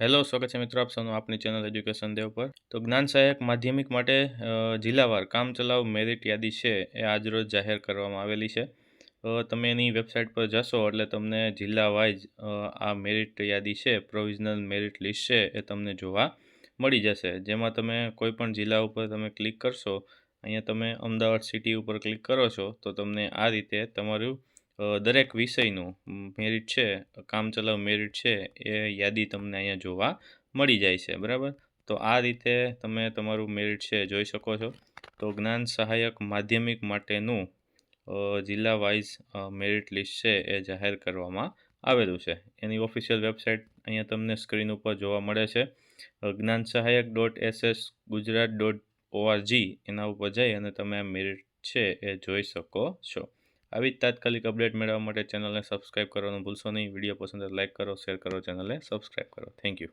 Hello, સ્વાગત છે મિત્રો આપ સૌનું આપની ચેનલ એજ્યુકેશન દેવ પર. તો જ્ઞાન સહાયક માધ્યમિક માટે જિલ્લાવાર કામચલાઉ મેરિટ યાદી છે એ આજરોજ જાહેર કરવામાં આવેલી છે. તમે એની વેબસાઇટ પર જશો એટલે તમને જિલ્લા વાઇઝ આ મેરિટ યાદી છે પ્રોવિઝનલ મેરિટ લિસ્ટ છે એ તમને જોવા મળી જશે. જેમાં તમે કોઈ પણ જિલ્લા ઉપર તમે ક્લિક કરશો, અહીંયા તમે અમદાવાદ સિટી ઉપર ક્લિક કરો છો, તો તમને આ રીતે તમારું દરેક વિષયનું મેરિટ છે કામચલાઉ મેરિટ છે, એ યાદી તમને અહીંયા જોવા મળી જાય છે, બરાબર? તો આ રીતે તમે તમારું મેરિટ છે, જોઈ શકો છો. તો જ્ઞાન સહાયક માધ્યમિક માટેનું જિલ્લા વાઇઝ મેરિટ લિસ્ટ છે, એ જાહેર કરવામાં આવેલું છે. એની ઓફિશિયલ વેબસાઇટ અહીંયા તમને સ્ક્રીન ઉપર જોવા મળે છે. જ્ઞાન સહાયક dot SS Gujarat dot ORG એના ઉપર જઈ અને તમે મેરિટ છે, એ જોઈ શકો છો. આવી જ તાત્કાલિક અપડેટ મેળવવા માટે ચેનલને સબસ્ક્રાઇબ કરવાનું ભૂલશો નહીં. વીડિયો પસંદ લાઇક કરો, શેર કરો, ચેનલને સબસ્ક્રાઇબ કરો. Thank you.